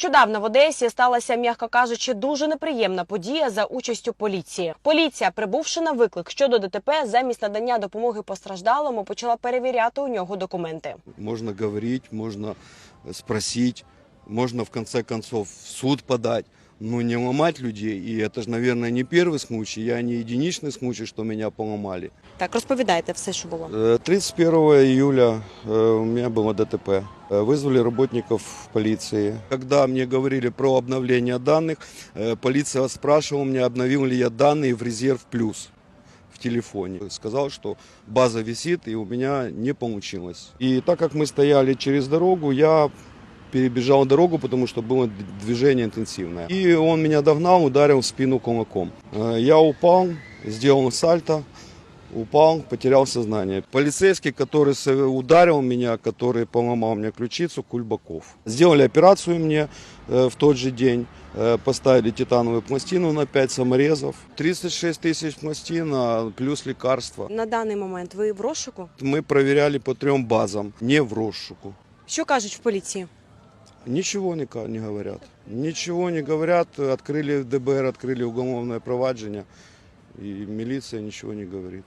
Нещодавно в Одесі сталася, м'яко кажучи, дуже неприємна подія за участю поліції. Поліція, прибувши на виклик щодо ДТП, замість надання допомоги постраждалому, почала перевіряти у нього документи. Можна говорити, можна спросити, можна в конце концов в суд подать, но не ломать людей. И это же, наверное, не первый случай, я не единичный случай, что меня поломали. Так, розповідайте все, що було. Э, 31 июля э, у меня было ДТП. Э, Вызвали работников полиции. Когда мне говорили про обновление данных, э, полиция спрашивала меня, обновил ли я данные в резерв плюс в телефоне. Сказал, что база висит и у меня не получилось. И так как мы стояли через дорогу, я перебежал дорогу, потому что было д- движение интенсивное. И он меня догнал, ударил в спину кулаком. Э, Я упал, сделал сальто, упал, потерял сознание. Полицейский, который со- ударил меня, который поломал мне ключицу, Кульбаков. Сделали операцию мне э, в тот же день. Э, Поставили титановую пластину на 5 саморезов. 36 тысяч пластин, а плюс лекарства. На даний момент ви в розшуку. Мы проверяли по трем базам, не в розшуку. Що кажуть в поліції? Ничего не, не говорят. Ничего не говорят. Открыли ДБР, открыли уголовное проваджение. И милиция ничего не говорит.